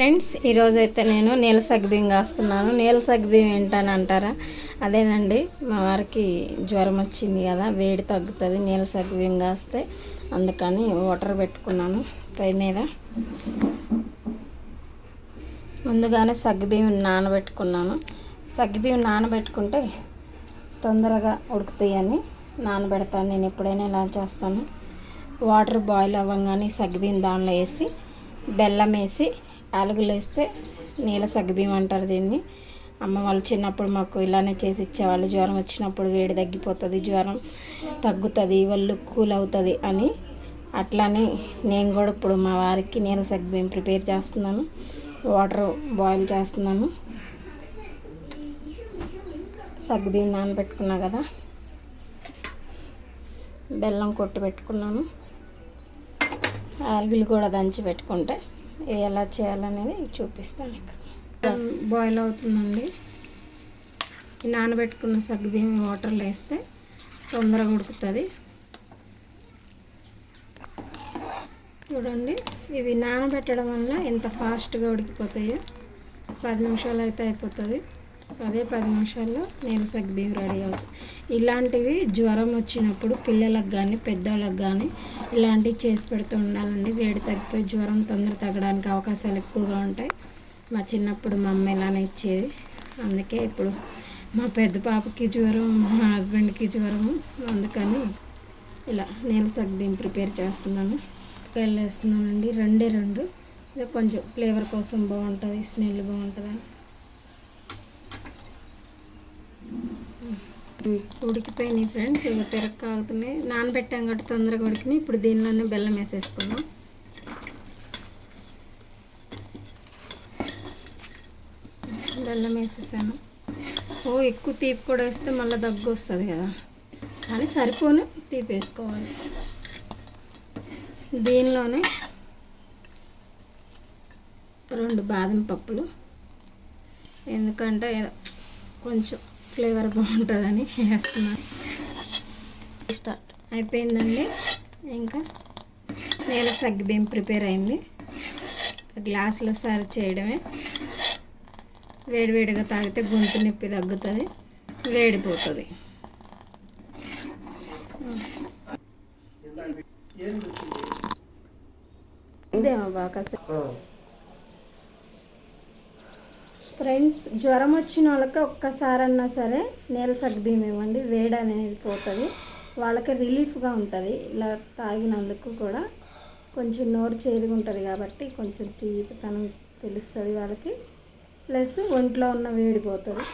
Friends ఈరోజు అయితే నేను నీల సగ్బియ్యం కాస్తున్నాను. నీల సగ్బియ్యం ఏంటని అంటారా అదేనండి మా వారికి జ్వరం వచ్చింది కదా వేడి తగ్గుతుంది నీల సగ్బియ్యం కాస్తే అందుకని వాటర్ పెట్టుకున్నాను పై మీద. ముందుగానే సగ్గుబియ్యం నానబెట్టుకున్నాను. సగ్గుబియ్యం నానబెట్టుకుంటే తొందరగా ఉడుకుతాయని నానబెడతాను. నేను ఎప్పుడైనా ఇలా చేస్తాను. వాటర్ బాయిల్ అవ్వగానే సగ్గుబియ్యం దానిలో వేసి బెల్లం వేసి ఆలుగులేస్తే వేస్తే నీల సగ్గుబియ్యం అంటారు దీన్ని. అమ్మ వాళ్ళు చిన్నప్పుడు మాకు ఇలానే చేసి ఇచ్చేవాళ్ళు. జ్వరం వచ్చినప్పుడు వేడి తగ్గిపోతుంది జ్వరం తగ్గుతుంది వాళ్ళు కూల్ అవుతుంది అని అట్లానే నేను కూడా ఇప్పుడు మా వారికి నీల సగ్గుబియ్యం ప్రిపేర్ చేస్తున్నాను. వాటర్ బాయిల్ చేస్తున్నాను. సగ్గుబియ్యం నానబెట్టుకున్నా కదా బెల్లం కొట్టి పెట్టుకున్నాను. ఆలుగులు కూడా దంచి పెట్టుకుంటే ఎలా చేయాలనేది చూపిస్తాను ఇక్కడ బాయిల్ అవుతుందండి. నానబెట్టుకున్న సగ్గుబియ్యం వాటర్లో వేస్తే తొందరగా ఉడుకుతుంది. చూడండి ఇవి నానబెట్టడం వల్ల ఎంత ఫాస్ట్గా ఉడికిపోతాయో. పది నిమిషాలు అయితే అయిపోతుంది. అదే పది నిమిషాల్లో నేను సగ్గుబియ్యం రెడీ అవుతుంది ఇలాంటివి జ్వరం వచ్చినప్పుడు పిల్లలకు కానీ పెద్దవాళ్ళకి కానీ ఇలాంటివి చేసి పెడుతూ ఉండాలండి. వేడి తగ్గిపోయి జ్వరం తొందర తగ్గడానికి అవకాశాలు ఎక్కువగా ఉంటాయి. మా చిన్నప్పుడు మా అమ్మ ఇలానే ఇచ్చేది. అందుకే ఇప్పుడు మా పెద్ద పాపకి జ్వరం మా హస్బెండ్కి జ్వరము అందుకని ఇలా నేను సగ్గుబియ్యం ప్రిపేర్ చేస్తున్నాను. వేస్తున్నానండి రెండే రెండు. ఇది కొంచెం ఫ్లేవర్ కోసం బాగుంటుంది స్మెల్ బాగుంటుంది ఉడికిపోయినాయి ఫ్రెండ్స్ ఇక తిరక్క ఆగుతున్నాయి నానబెట్టాం కాబట్టి తొందరగా ఉడికినాయి. ఇప్పుడు దీనిలోనే బెల్లం వేసేసుకున్నాం బెల్లం వేసేసాను. ఓ ఎక్కువ తీపి కూడా వేస్తే మళ్ళీ దగ్గు వస్తుంది కదా. కానీ సరిపోను తీపి వేసుకోవాలి. దీనిలోనే రెండు బాదం పప్పులు. ఎందుకంటే కొంచెం ఫ్లేవర్ బాగుంటుందని వేస్తున్నాను స్టార్ట్. అయిపోయిందండి. ఇంకా నేల సగ్గుబియ్యం ప్రిపేర్ అయింది. గ్లాసులో సర్వ్ చేయడమే. వేడివేడిగా తాగితే గొంతు నొప్పి తగ్గుతుంది వేడిపోతుంది. ఇదేమో బాగా ఫ్రెండ్స్ జ్వరం వచ్చిన వాళ్ళకి ఒక్కసారన్నా సరే నేల సగ్గుబియ్యం ఇవ్వండి వేడి అనేది పోతుంది. వాళ్ళకి రిలీఫ్గా ఉంటుంది. ఇలా తాగినందుకు కూడా కొంచెం నోరు చేదుగా ఉంటుంది కాబట్టి కొంచెం తీపితనం తెలుస్తుంది వాళ్ళకి. ప్లస్ ఒంట్లో ఉన్న వేడి పోతుంది.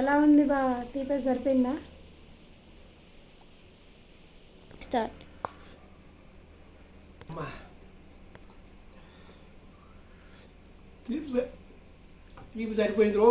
ఎలా ఉంది బా? తీపే సరిపోయిందా? స్టార్ట్ తీపి స- తీపి సరిపోయింది రో